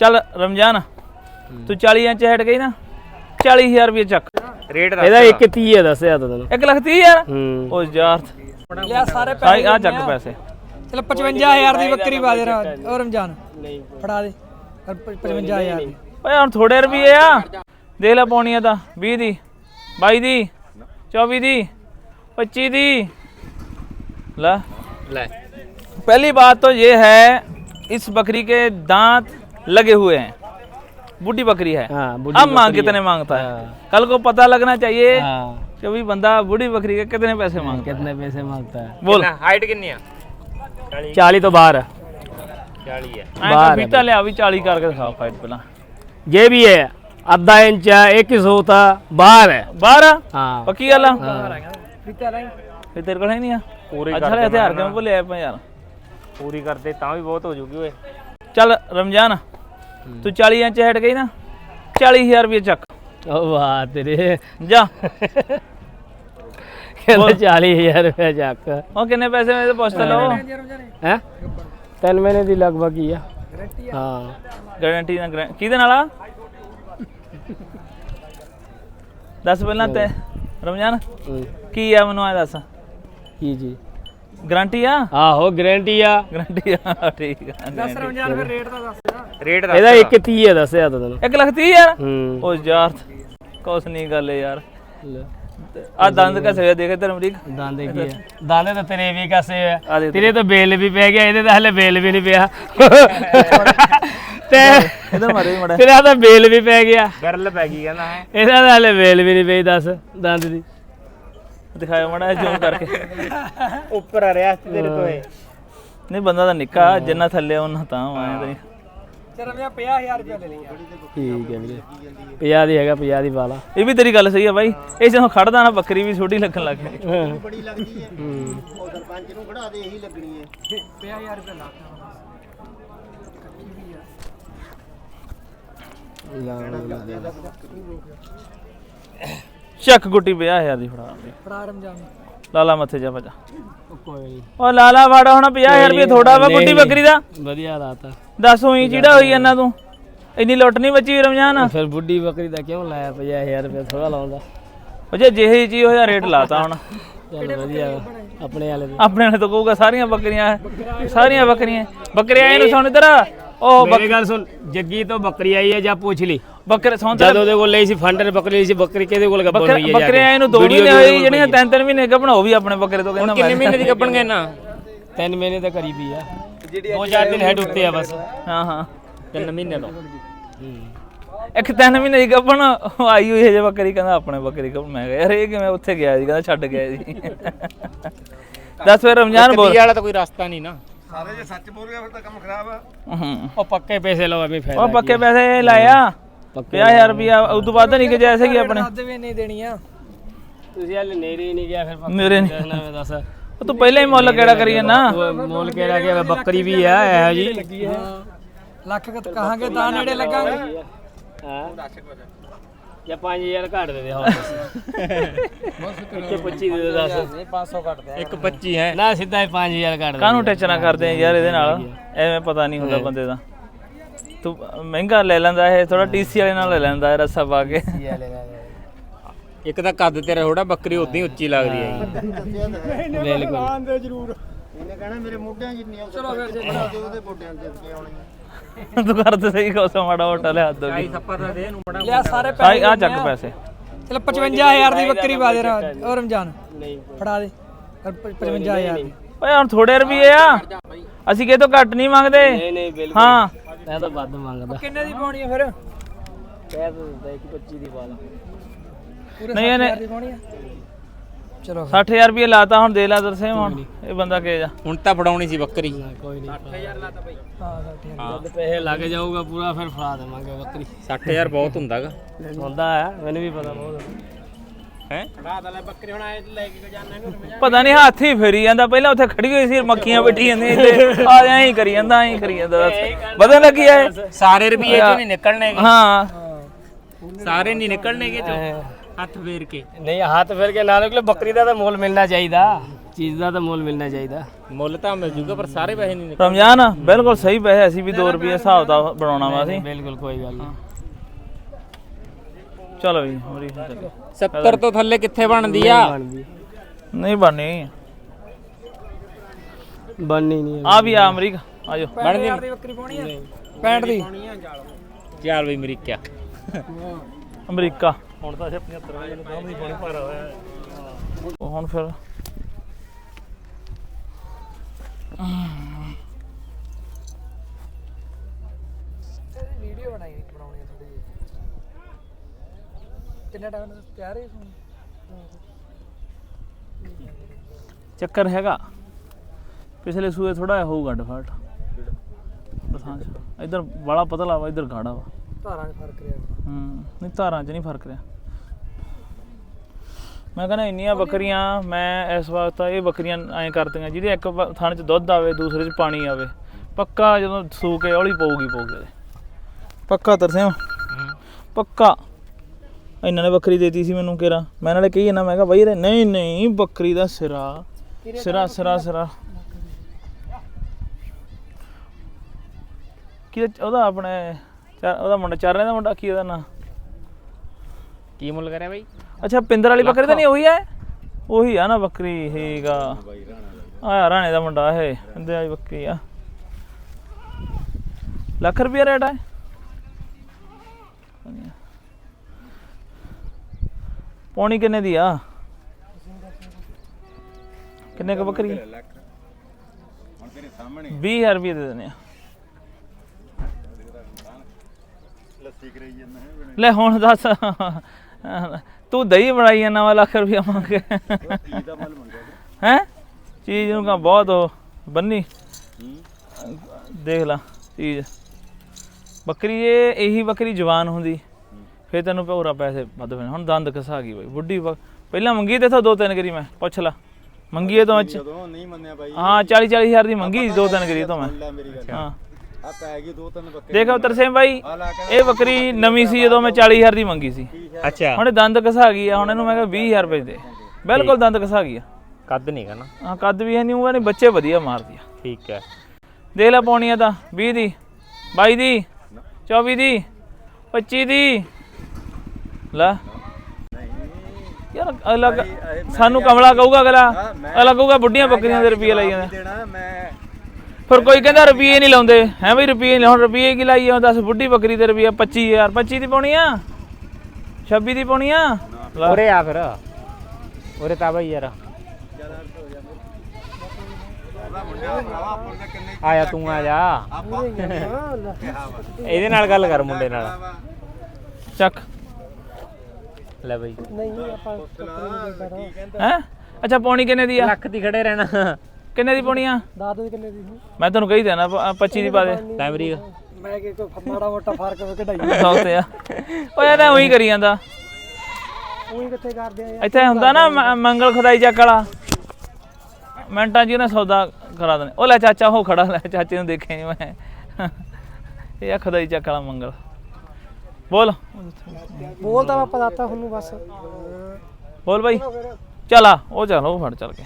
ਚੱਲ ਰਮਜ਼ਾਨ ਤੂੰ 40 ਇੰਚ ਹਟ ਗਈ ਨਾ 40000 ਰੁਪਏ ਚੱਕ ਰੇਟ ਇਹਦਾ 1 30 ਹੈ ਦੱਸਿਆ ਤਾਂ ਤੈਨੂੰ 1 ਲੱਖ 30 ਹਜ਼ਾਰ ਹੂੰ ਉਹ ਯਾਰ ਲਿਆ ਸਾਰੇ ਸਾਈ ਆ ਚੱਕ ਪੈਸੇ ਚਲ 55000 ਦੀ ਬੱਕਰੀ ਪਾ ਦੇ ਰਾ ਉਹ ਰਮਜ਼ਾਨ ਫੜਾ ਦੇ 55000 ਦੀ ਓਏ ਹੁਣ ਥੋੜੇ ਰੁਪਏ ਆ ਦੇਖ ਲੈ ਪਾਉਣੀ ਆ ਤਾਂ 20 ਦੀ 22 ਦੀ 24 ਦੀ 25 ਦੀ ला ਲੈ पहली बात तो ये है इस बकरी के दांत लगे हुए हैं बूढ़ी बकरी है हाँ बूढ़ी अब मांग कितने मांगता है कल को पता लगना चाहिए हाँ कि भाई बंदा बूढ़ी बकरी के कितने पैसे मांगता कितने पैसे मांगता है है बोल ਹਾਈਟ ਕਿੰਨੀ ਆ 40 तो बाहर है 40 ਹੈ ऐसा बीता ले अभी चाली करके दिखाओ फाइट पहला ये भी है आधा इंच है एक सौ होता बाहर है बारह हाँ पक्की गल आ ਪੀਤਾ ਨਹੀਂ फिर तेरे को है नहीं ਪੂਰੀ अच्छा ले हथियार क्यों बोले आप यार ਪੂਰੀ ਕਰਦੇ ਤਾਂ ਵੀ ਬਹੁਤ ਹੋ ਜੂਗੀ ਓਏ चल रमजान ਤੂੰ 40 ਇੰਚ ਹੈਟ ਗਈ ਨਾ 40000 ਰੁਪਏ ਚੱਕ। ਵਾਹ ਤੇਰੇ। ਜਾ। ਕਹਿੰਦਾ 40000 ਰੁਪਏ ਚੱਕ। ਉਹ ਕਿੰਨੇ ਪੈਸੇ ਮੇਰੇ ਪੁੱਛਦਾ ਲਓ। ਹੈ? ਤਿੰਨ ਮਹੀਨੇ ਦੀ ਲਗਭਗ ਹੀ ਆ। ਹਾਂ। ਗਾਰੰਟੀ ਨਾਲ guarantee- ਕਿਹਦੇ ਨਾਲ ਆ? ਦੱਸ ਪਹਿਲਾਂ ਤੇ ਰਮਜ਼ਾਨ ਕੀ ਆ ਮੈਨੂੰ ਆ ਦੱਸ। ਕੀ ਜੀ? ਗਾਰੰਟੀ ਆ? ਆਹੋ ਗਾਰੰਟੀ ਆ। ਗਾਰੰਟੀ ਆ ਠੀਕ ਆ guarantee। ਰਮਜ਼ਾਨ ਫਿਰ ਰੇਟ ਦਾ ਦੱਸ। ਰੇਟ ਇਹਦਾ 1 30 ਹੈ ਦੱਸਿਆ ਤਾਂ ਤੈਨੂੰ। 1 ਲੱਖ 30 ਯਾਰ ਹੂੰ। ਉਹ ਯਾਰ ਕੁਛ ਨਹੀਂ ਗੱਲ ਯਾਰ। ਆ ਦੰਦ ਕਸੇ ਦੇਖੇ ਤੇਰੇ ਅਮਰੀਕ। ਦਾਂਦੇ ਕੀ ਹੈ ਦਾਂਦੇ ਤਾਂ ਤੇਰੇ ਵੀ ਕਾਸੇ ਆ। ਤੇਰੇ ਤਾਂ ਬੇਲ ਵੀ ਪੈ ਗਿਆ ਇਹਦੇ ਤਾਂ ਹਲੇ ਬੇਲ ਵੀ ਨਹੀਂ ਪਿਆ। ਤੇ ਇਹਦਾ ਮਾਰੇ ਮੜਾ ਤੇਰਾ ਤਾਂ ਬੇਲ ਵੀ ਪੈ ਗਿਆ। ਗਰਲ ਪੈ ਗਈ ਕਹਿੰਦਾ ਹੈ। ਇਹਦਾ ਤਾਂ ਹਲੇ ਬੇਲ ਵੀ ਨਹੀਂ ਪਈ ਦੱਸ ਦੰਦ ਦੀ। ਦਿਖਾਇਆ ਮੜਾ ਜ਼ੂਮ ਕਰਕੇ। ਉੱਪਰ ਆ ਰਿਹਾ ਤੇਰੇ ਤੋਂ ਇਹ ਨਹੀਂ ਬੰਦਾ ਤਾਂ ਨਿੱਕਾ ਜਿੰਨਾ ਥੱਲੇ ਉਹਨਾਂ ਤਾਂ ਆਇਆ ਤਾਂ ਚਲ ਰਮਜ਼ਾਨ 50000 ਰੁਪਏ ਲੈ ਲਈਆਂ ਠੀਕ ਹੈ ਵੀਰੇ। 50 ਦੀ ਹੈਗਾ 50 ਦੀ ਪਾ ਲਾ ਇਹ ਵੀ ਤੇਰੀ ਗੱਲ ਸਹੀ ਆ ਬਾਈ। ਇਹ ਜਦੋਂ ਖੜਦਾ ਨਾ ਬੱਕਰੀ ਵੀ ਛੋਟੀ ਲੱਗਣ ਲੱਗ ਗਈ ਬੜੀ ਲੱਗਦੀ ਹੈ। ਹੂੰ। 50000 ਰੁਪਏ ਲਾ ਚੱਕ ਗੁੱਟੀ 50000 ਦੀ ਫੜਾ ਫੜਾ ਰਮਜ਼ਾਨ ਲਾਲਾ ਮੱਥੇ ਜਾ ਭਜਾ। ਕੋਈ ਨਹੀਂ ਉਹ ਲਾਲਾ ਵਾੜਾ ਹੁਣ 50000 ਰੁਪਏ ਥੋੜਾ ਵਾ ਗੁੱਟੀ ਬੱਕਰੀ ਦਾ। ਵਧੀਆ ਰਾਤ ਦੱਸ ਹੋਈ ਚੀੜਾ ਹੋਈ ਇਹਨਾਂ ਤੂੰ? ਇੰਨੀ ਲੁੱਟ ਨਹੀਂ ਬਚੀ ਰਮਜ਼ਾਨ? ਫਿਰ ਬੁੱਢੀ ਬੱਕਰੀ ਦਾ ਕਿਉਂ ਲਾਇਆ 50000 ਰੁਪਏ ਥੋੜਾ ਲਾਉਂਦਾ? ਉਹ ਜੇ ਜਿਹੀ ਚੀਜ਼ ਹੋਇਆ ਰੇਟ ਲਾਤਾ ਹੁਣ। ਚੱਲ ਵਧੀਆ ਵਾ। ਆਪਣੇ ਵਾਲੇ ਦੇ। ਆਪਣੇ ਨੇ ਤਾਂ ਕਹੂਗਾ ਸਾਰੀਆਂ ਬੱਕਰੀਆਂ। ਸਾਰੀਆਂ ਬੱਕਰੀਆਂ। ਬੱਕਰੀਆਂ ਇਹਨੂੰ ਸੁਣ ਇਧਰ ਉਹ ਮੇਰੀ ਗੱਲ ਸੁਣ ਜੱਗੀ ਤੋਂ ਬੱਕਰੀ ਆਈ ਹੈ ਜਾਂ ਪੁੱਛ ਲਈ? ਬੱਕਰੇ ਸੁਣ ਜਦ ਉਹਦੇ ਕੋਲ ਲਈ ਸੀ ਫੰਡਰ ਬੱਕਰੀ ਲਈ ਸੀ ਬੱਕਰੀ ਕਿਹਦੇ ਕੋਲ ਗੱਬਣ ਹੋਈ ਹੈ ਜਾ ਕੇ? ਬੱਕਰੀਆਂ ਇਹਨੂੰ ਦੋ ਮਹੀਨੇ ਹੋਏ ਕੋਲ ਜਿਹੜੀਆਂ ਪਈ ਤਿੰਨ ਤਿੰਨ ਮਹੀਨੇ ਗੱਭਣ ਉਹ ਵੀ ਆਪਣੇ ਬੱਕਰੇ ਤੋਂ ਕਹਿੰਦਾ ਕਿੰਨੇ ਮਹੀਨੇ ਦੀ ਗੱਪਣਗੇ ਨਾ ਹੈ। ਤਿੰਨ ਮਹੀਨੇ ਤਾਂ ਕਰੀਬ ਹੀ ਆ। ਦੋ ਚਾਰ ਦਿਨ ਹੈਡ ਉੱਤੇ ਆ ਬਸ। ਹਾਂ ਹਾਂ। 3 ਮਹੀਨੇ ਤੋਂ। ਇੱਕ ਤਿੰਨ ਮਹੀਨੇ ਦੀ ਗੱਭਣ ਉਹ ਆਈ ਹੋਈ ਹੈ ਜੇ ਬੱਕਰੀ ਕਹਿੰਦਾ ਆਪਣੇ ਬੱਕਰੀ ਗੱਭਣ ਮੈਂ ਕਿਹਾ ਯਾਰ ਇਹ ਕਿਵੇਂ ਉੱਥੇ ਗਿਆ ਸੀ ਕਹਿੰਦਾ ਛੱਡ ਗਿਆ ਸੀ ਦੱਸ ਫਿਰ ਰਮਜ਼ਾਨ ਬੋਲ। ਵਾਲਾ ਤਾਂ ਕੋਈ ਰਸਤਾ ਨਹੀਂ ਨਾ। ਹੂੰ। ਉਹ ਪੱਕੇ ਪੈਸੇ ਲਓ ਐਵੇਂ ਫਾਇਦਾ ਉਹ ਪੱਕੇ ਪੈਸੇ ਲਾਇਆ। ਪੱਕੇ 50000 ਰੁਪਿਆ ਉਸ ਤੋਂ ਵੱਧ ਨਹੀਂ ਕਿ ਜੈਸੇ ਕਿ ਆਪਣੇ। ਅੱਧ ਵੀ ਨਹੀਂ ਦੇਣੀਆਂ। ਤੁਸੀਂ ਹਲੇ ਹੀ ਨਹੀਂ ਗਿਆ ਫਿਰ ਮੇਰੇ ਨੇ ਦੱਸਣਾ ਮੈਂ ਦੱਸ। ਤੂੰ ਪਹਿਲਾਂ ਹੀ ਮੁੱਲ ਕਿਹੜਾ ਕਰੀ ਜਾਂਦਾ? ਉਹ ਮੋਲ ਕੇ ਰਾ ਗਿਆ ਬੱਕਰੀ ਵੀ ਆ ਇਹੋ ਜੀ ਲੱਖ ਕੁ ਕਹਾਂਗੇ ਤਾਂ ਨੇੜੇ ਲੱਗਾਂਗੇ। ਹਾਂ। ਜਾਂ 5000 ਘੱਟ ਦੇ ਦੇ ਹੋਰ ਇੱਕੇ 25 ਦੇ ਦੇ ਦੱਸ। 500 ਘੱਟ ਦੇ ਇੱਕ 25 ਹੈ। ਨਾ ਸਿੱਧਾ ਹੀ 5000 ਘੱਟ ਦੇ ਕਾਹਨੂੰ ਟੈਚਣਾ ਕਰਦੇ ਆ ਯਾਰ ਇਹਦੇ ਨਾਲ? ਐਵੇਂ ਪਤਾ ਨਹੀਂ ਹੁੰਦਾ ਬੰਦੇ ਦਾ। ਤੂੰ ਮਹਿੰਗਾ ਲੈ ਲੈਂਦਾ ਇਹ ਥੋੜਾ ਟੀਸੀ ਵਾਲੇ ਨਾਲ ਲੈ ਲੈਂਦਾ ਰੱਸਾ ਪਾ ਕੇ। ਇੱਕ ਤਾਂ ਕੱਦ ਤੇਰਾ ਥੋੜਾ ਬੱਕਰੀ ਉਦਾਂ ਹੀ ਉੱਚੀ ਲੱਗਦੀ ਹੈ ਬਿਲਕੁਲ ਤੂੰ ਕਰ ਤੇ ਸਹੀ ਕੋਸਾ ਮਾੜਾ ਮੋਟਾ ਲਿਆ ਦੋ ਵੀ। ਸੱਪਾ ਤਾਂ ਦੇ ਇਹਨੂੰ ਬੜਾ ਲਿਆ ਸਾਰੇ ਸਾਈ ਆ ਚੱਕ ਪੈਸੇ। ਚਲ 55000 ਦੀ ਬੱਕਰੀ ਪਾ ਦੇ ਰਾ ਉਹ ਰਮਜ਼ਾਨ ਫੜਾ ਦੇ। 55000 ਦੀ ਓਏ ਹੁਣ ਥੋੜੇ ਰੁਪਏ ਆ। ਅਸੀਂ ਕਿਹ ਤੋਂ ਘੱਟ ਨਹੀਂ ਮੰਗਦੇ। ਨਹੀਂ ਨਹੀਂ ਬਿਲਕੁਲ। ਹਾਂ। ਮੈਂ ਤਾਂ ਵੱਧ ਮੰਗਦਾ। ਕਿੰਨੇ ਦੀ ਪਾਉਣੀ ਹੈ ਫਿਰ? ਕਹਿ ਤਾਂ ਦਿੰਦਾ ਇੱਕ 25 ਦੀ ਪਾ ਲਾ ਨਹੀਂ ਇਹਨੇ 60000 ਦੀ ਪਾਉਣੀ ਹੈ ਚਲੋ 60000 ਰੁਪਏ ਲਾਤਾ ਹੁਣ ਦੇ ਲਾ ਦਰਸੇ ਹੁਣ। ਇਹ ਬੰਦਾ ਕੇ ਜਾ ਹੁਣ ਤਾਂ ਫੜਾਉਣੀ ਸੀ ਬੱਕਰੀ। ਕੋਈ ਨਹੀਂ 60000 ਲਾਤਾ ਬਾਈ। ਹਾਂ 60000 ਜਦ ਪੈਸੇ ਲੱਗ ਜਾਊਗਾ ਪੂਰਾ ਫਿਰ ਫੜਾ ਦੇਵਾਂਗੇ ਬੱਕਰੀ। 60000 ਬਹੁਤ ਹੁੰਦਾਗਾ। ਹੁੰਦਾ ਹੈ ਮੈਨੂੰ ਵੀ ਪਤਾ ਬਹੁਤ। ਹੈ? ਪਤਾ ਨਹੀਂ ਹੱਥ ਹੀ ਫੇਰੀ ਜਾਂਦਾ। ਪਹਿਲਾਂ ਉੱਥੇ ਖੜੀ ਹੋਈ ਸੀ ਮੱਖੀਆਂ ਬੈਠੀ ਜਾਂਦੀਆਂ ਇੱਥੇ। ਆ ਐਂ ਹੀ ਕਰੀ ਜਾਂਦਾ ਐਂ ਹੀ ਕਰੀ ਜਾਂਦਾ ਦੱਸ ਪਤਾ ਲੱਗੀ ਐ। ਸਾਰੇ ਰੁਪਏ ਚੋਂ ਨਹੀਂ ਨਿਕਲਣੇਗੇ। ਹਾਂ। ਸਾਰੇ ਨਹੀਂ ਨਿਕਲਣੇਗੇ ਚੋਂ। ਹੱਥ ਫੇਰ ਕੇ। ਨਹੀਂ ਹੱਥ ਫਿਰ ਕੇ ਨਾਲ ਨਿਕਲੇ ਬੱਕਰੀ ਦਾ ਤਾਂ ਮੁੱਲ ਮਿਲਣਾ ਚਾਹੀਦਾ। ਚੀਜ਼ ਦਾ ਤਾਂ ਮੁੱਲ ਮਿਲਣਾ ਚਾਹੀਦਾ। ਮੁੱਲ ਤਾਂ ਮਿਲ ਜੂਗਾ ਪਰ ਸਾਰੇ ਪੈਸੇ ਨਹੀਂ ਰਮਜ਼ਾਨ ਬਿਲਕੁਲ ਸਹੀ ਪੈਸੇ ਅਸੀਂ ਵੀ 2 ਰੁਪਏ ਹਿਸਾਬ ਦਾ ਬਣਾਉਣਾ ਵਾ ਅਸੀਂ। ਬਿਲਕੁਲ ਕੋਈ ਗੱਲ ਨਹੀਂ। ਚਲੋ ਜੀ ਹੋਰੀ ਚੱਲੀਏ। 70 ਤੋਂ ਥੱਲੇ ਕਿੱਥੇ ਬਣਦੀ ਆ? ਨਹੀਂ ਬਣਨੀ। ਬਣਨੀ ਨਹੀਂ ਆ ਵੀ ਆ ਅਮਰੀਕਾ ਆਜੋ। ਬਣਦੀ ਦੀ ਬੱਕਰੀ ਪਾਉਣੀ ਆ। 65 ਦੀ? ਚੱਲ ਬਈ ਮੇਰੀ ਕਿਆ ਅਮਰੀਕਾ। ਹੁਣ ਤਾਂ 75 ਵਜੇ ਨੂੰ ਦੀ ਬਣੀ ਭਾਰਾ ਹੋਇਆ ਉਹ ਹੁਣ ਫਿਰ ਵੀਡੀਓ ਬਣਾਈ ਬਣਾਉਣੀ ਥੋੜੀ ਜਿਹੀ। ਕਿੰਨਾ ਟਾਈਮ ਤਿਆਰ ਹੈ ਚੱਕਰ ਹੈਗਾ। ਪਿਛਲੇ ਸੂਏ ਥੋੜਾ ਹੋਊਗਾ ਡਿਫਾਲਟ। ਇਧਰ ਬੜਾ ਪਤਲਾ ਵਾ ਇਧਰ ਗਾੜਾ ਵਾ। ਧਾਰਾਂ 'ਚ ਫ਼ਰਕ ਰਿਹਾ। ਹੂੰ ਨਹੀਂ ਧਾਰਾਂ 'ਚ ਨਹੀਂ ਫ਼ਰਕ ਰਿਹਾ। ਮੈਂ ਕਹਿੰਦਾ ਇੰਨੀਆਂ ਬੱਕਰੀਆਂ ਮੈਂ ਇਸ ਵਕਤ ਇਹ ਬੱਕਰੀਆਂ ਐਂ ਕਰਦੀਆਂ ਜਿਹਦੇ ਇੱਕ ਬ- ਥਣ 'ਚ ਦੁੱਧ ਆਵੇ ਦੂਸਰੇ 'ਚ ਪਾਣੀ ਆਵੇ ਪੱਕਾ ਜਦੋਂ ਸੂ ਕੇ ਹੌਲੀ ਪਊਗੀ ਪਊਗੀ ਉਹਦੇ। ਪੱਕਾ ਤਰਸਿਆ? ਪੱਕਾ? ਇਹਨਾਂ ਨੇ ਬੱਕਰੀ ਦੇਤੀ ਸੀ ਮੈਨੂੰ ਕਿਰਾ। ਮੈਂ ਨਾਲੇ ਕਹੀ ਇਹਨਾਂ ਮੈਂ ਕਿਹਾ ਬਈ ਇਹਦੇ ਨਹੀਂ ਨਹੀਂ ਬੱਕਰੀ ਦਾ ਸਿਰਾ। ਸਿਰਾ ਸਿਰਾ ਸਿਰਾ। ਕੀ ਉਹਦਾ ਆਪਣੇ ਚਾ- ਉਹਦਾ ਮੁੰਡਾ ਚਾਰੇ ਦਾ ਮੁੰਡਾ ਕੀ ਉਹਦਾ ਨਾਂ? ਕੀ ਮੁੱਲ ਕਰਿਆ ਬਈ? ਅੱਛਾ ਪਿੰਦਰ ਵਾਲੀ ਬੱਕਰੀ ਤਾਂ ਨਹੀਂ ਉਹੀ ਹੈ? ਉਹੀ ਆ ਨਾ ਬੱਕਰੀ ਹੀਗਾ ਆ। ਰਾਣੇ ਦਾ ਮੁੰਡਾ ਇਹ ਕਹਿੰਦੇ ਆ ਬੱਕਰੀ ਆ। ਲੱਖ ਰੁਪਏ ਰੇਟ ਹੈ ਪੌਣੀ ਕਿੰਨੇ ਦੀ ਆ? ਕਿੰਨੇ ਕ ਬੱਕਰੀ? ਹੁਣ ਤੇਰੇ ਸਾਹਮਣੇ 20000 ਰੁਪਏ ਦੇ ਦਿੰਦੇ ਆ। ਲੈ ਹੁਣ ਦੱਸ। ਤੂੰ ਦਹੀਂ ਬਣਾਈ ਜਾਂਦਾ ਵਾ ਲੱਖ ਰੁਪਇਆ ਮੰਗ ਕੇ। ਹੈ? ਚੀਜ਼ ਨੂੰ ਕਾ ਬਹੁਤ ਉਹ ਬੰਨੀ। ਦੇਖ ਲਾ ਚੀਜ਼। ਬੱਕਰੀ ਇਹ ਇਹੀ ਬੱਕਰੀ ਜਵਾਨ ਹੁੰਦੀ। ਫੇਰ ਤੈਨੂੰ ਭੌਰਾ ਪੈਸੇ ਵੱਧ ਪੈਣੇ। ਹੁਣ ਦੰਦ ਕਸਾ ਗਈ ਬਈ। ਬੁੱਢੀ ਬੱਕ- ਪਹਿਲਾਂ ਮੰਗੀ ਤੇ ਥਾ ਦੋ ਤਿੰਨ ਕਰੀ ਮੈਂ ਪੁੱਛ ਲਾ। ਮੰਗੀ ਇਹ ਤੋਂ ਅੱਜ ਜਦੋਂ ਨਹੀਂ ਮੰਨਿਆ ਬਾਈ। ਹਾਂ 40 40 ਹਜ਼ਾਰ ਦੀ ਮੰਗੀ ਦੋ ਤਿੰਨ ਕਰੀ ਤੋਂ ਮੈਂ। ਲੈ ਮੇਰੀ ਗੱਲ। ਹਾਂ। ਆ ਪੈ ਗਈ ਦੋ ਤਿੰਨ ਬੱਕੇ ਦੇਖ ਉਤਰ ਸਿੰਘ ਬਾਈ ਇਹ ਬੱਕਰੀ ਨਵੀਂ ਸੀ ਜਦੋਂ ਮੈਂ 40000 ਦੀ ਮੰਗੀ ਸੀ। ਅੱਛਾ। ਹੁਣ ਇਹ ਦੰਦ ਕਸਾ ਗਈ ਆ ਹੁਣ ਇਹਨੂੰ ਮੈਂ ਕਿਹਾ 20000 ਰੁਪਏ ਦੇ। ਬਿਲਕੁਲ ਦੰਦ ਕਸਾ ਗਈ ਆ। ਕੱਦ ਨਹੀਂ ਕਰਨਾ ਹਾਂ ਕੱਦ ਵੀ ਹੈ ਨਹੀਂ ਉਹ ਨਹੀਂ ਬੱਚੇ ਵਧੀਆ ਮਾਰਦੀ ਆ। ਠੀਕ ਹੈ। ਦੇਖ ਲੈ ਪਾਉਣੀ ਆ ਤਾਂ 20 ਦੀ 22 ਦੀ 24 ਦੀ 25 ਦੀ। ਲੈ। ਯਾਰ ਅਲੱਗ ਸਾਨੂੰ ਕਮਲਾ ਕਹੂਗਾ ਅਗਲਾ। ਅਗਲਾ ਕਹੂਗਾ ਬੁੱਢੀਆਂ ਬੱਕਰੀਆਂ ਦੇ ਰੁਪਏ ਲਈ ਜਾਂਦੇ। ਦੇਣਾ ਮੈਂ ਫਿਰ ਕੋਈ ਕਹਿੰਦਾ ਰੁਪਏ ਨਹੀਂ ਲਾਉਂਦੇ। ਹੈ ਬਈ ਰੁਪਏ ਨਹੀਂ ਹੁਣ ਰੁਪਏ ਕੀ ਲਾਈ ਆ ਦੱਸ ਬੁੱਢੀ ਬੱਕਰੀ ਦੇ ਰੁਪਏ 25000 25 ਦੀ ਪਾਉਣੀ ਆ? 26 ਦੀ ਪਾਉਣੀ ਆ? ਉਰੇ ਆ ਫਿਰ। ਉਰੇ ਤਾਂ ਬਈ ਯਾਰ। ਆਇਆ ਤੂੰ ਆ ਜਾ। ਇਹਦੇ ਨਾਲ ਗੱਲ ਕਰ ਮੁੰਡੇ ਨਾਲ। ਚੱਕ। ਲੈ ਬਈ। ਹੈ? ਅੱਛਾ ਪਾਉਣੀ ਕਿੰਨੇ ਦੀ ਆ? ਲੱਖ ਦੀ ਖੜੇ ਰਹਿਣਾ। ਕਿੰਨੇ ਦੀ ਪਾਉਣੀ ਆ? ਦੱਸ ਦੋ ਕਿੰਨੇ ਦੀ ਮੈਂ ਤੁਹਾਨੂੰ ਕਹੀ ਦੇਣਾ 25 ਦੀ ਪਾ ਦੇ। ਟਾਈਮਰੀ ਮੈਂ ਕਿ ਕੋਈ ਮਾੜਾ ਮੋਟਾ ਫ਼ਰਕ ਕਢਾਈ ਸੌ ਤੇ ਆ। ਉਹ ਇਹ ਤਾਂ ਉਹੀ ਕਰੀ ਜਾਂਦਾ। ਉਹੀ ਕਿੱਥੇ ਕਰਦੇ ਆ ਇੱਥੇ ਹੁੰਦਾ ਨਾ ਮੰਗਲ ਖੁਦਾਈ ਚੱਕ ਵਾਲਾ। ਮਿੰਟਾਂ 'ਚ ਹੀ ਉਹਨੇ ਸੌਦਾ ਕਰਾ ਦੇਣੇ। ਉਹ ਲੈ ਚਾਚਾ ਉਹ ਖੜਾ ਲੈ ਚਾਚੇ ਨੂੰ ਦੇਖਿਆ ਨੀ ਮੈਂ। ਇਹ ਆ ਖੁਦਾਈ ਚੱਕ ਵਾਲਾ ਮੰਗਲ। ਬੋਲ। ਬੋਲ ਤਾਂ ਮੈਂ ਪਤਾਤਾ ਤੁਹਾਨੂੰ ਬਸ। ਬੋਲ ਬਾਈ। ਚੱਲ ਉਹ ਚੱਲ ਉਹ ਫੜ ਚੱਲ ਕੇ।